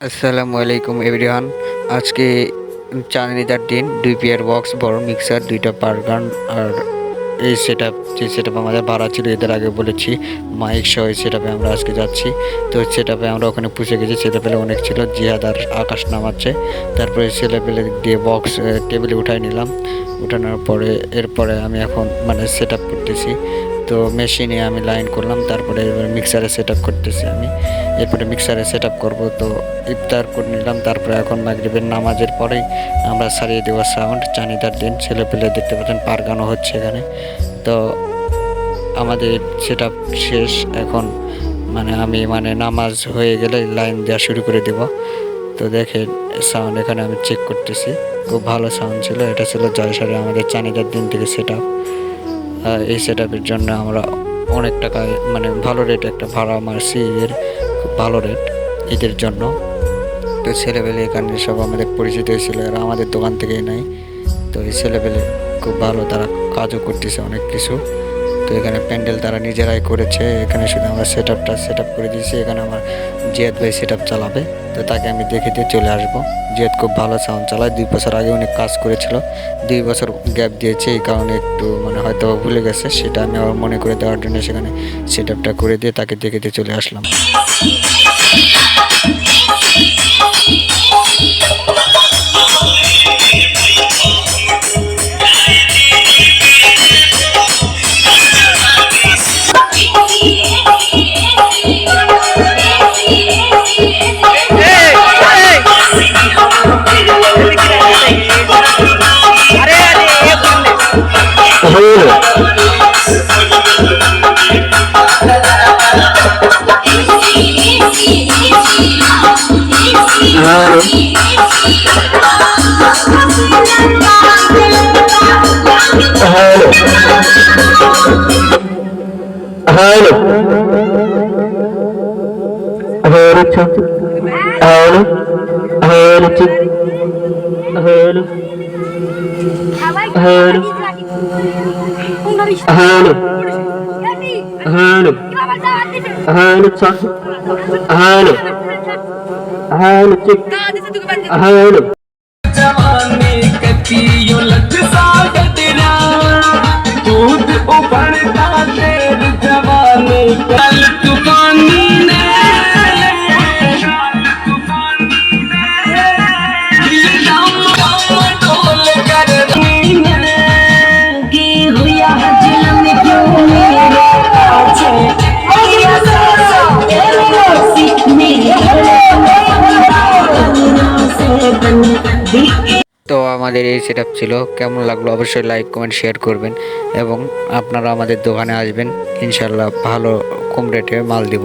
আসসালামু আলাইকুম এভরিওয়ান। আজকে চাঁদনিদার দিন, দুই পেয়ার বক্স, বড় মিক্সার, দুইটা পারগান আর এই সেট আপ যে সেট আপ আমাদের ভাড়া ছিল, এদের আগে বলেছি মাইক সহ সেট আমরা আজকে যাচ্ছি। তো সেট আপে আমরা ওখানে পুষে গেছি ছেলেপেলে অনেক ছিল, জিহাদ আর আকাশ নামাচ্ছে। তারপরে ছেলেপেলে দিয়ে বক্স টেবিলে উঠাই নিলাম। উঠানোর পরে, এরপরে আমি এখন মানে সেট আপ করতেছি। তো মেশিনে আমি লাইন করলাম, তারপরে এবার মিক্সারে সেট আপ করতেছি আমি। এরপরে মিক্সারে সেট আপ করব, তো ইফতার করে নিলাম, তারপরে এখন মাগরিবের নামাজের পরেই আমরা সারিয়ে দেওয়া সাউন্ড চানিদার দিন ছেলে পেলে দেখতে পাচ্ছেন পার গানও হচ্ছে এখানে। তো আমাদের সেট আপ শেষ, এখন মানে আমি মানে নামাজ হয়ে গেলে লাইন দেওয়া শুরু করে দেব। তো দেখে সাউন্ড এখানে আমি চেক করতেছি, খুব ভালো সাউন্ড ছিল, এটা ছিল জয়সারে আমাদের চানিদার দিন থেকে সেট আপ এই সেট জন্য আমরা অনেক টাকা মানে ভালো রেট একটা ভাড়া মারছি এর, খুব ভালো রেট ঈদের জন্য। তো ছেলেবেলে এখানে সব আমাদের পরিচিত ছিল এরা আমাদের দোকান থেকেই নেয়। তো এই ছেলেবেলে খুব ভালো, তারা কাজও করতেছে অনেক কিছু। তো এখানে প্যান্ডেল তারা নিজেরাই করেছে, এখানে শুধু আমরা সেট আপটা সেট আপ করে দিয়েছি, এখানে আমার জিয়াদ ভাই সেট চালাবে। তো তাকে আমি দেখে দিয়ে চলে আসব। জিয়াদ খুব ভালো সাউন্ড চালায়। দুই বছর আগে অনেক কাজ করেছিল। দুই বছর গ্যাপ দিয়েছে। এই কারণে একটু মানে হয়তো ভুলে গেছে। সেটা আমি আবার মনে করে দেওয়ার জন্য সেখানে সেট করে দিয়ে তাকে দেখে দিয়ে চলে আসলাম। ሀይሉ हेलो जवानी कतियो लग साग तेरा दूध उबड़ता तेरे जवानी कल तू पानी ने তো আমাদের এই সেট ছিল। কেমন লাগল অবশ্যই লাইক কমেন্ট শেয়ার করবেন এবং আপনারা আমাদের দোকানে আসবেন। ইনশাল্লাহ ভালো কম রেটে মাল দিব।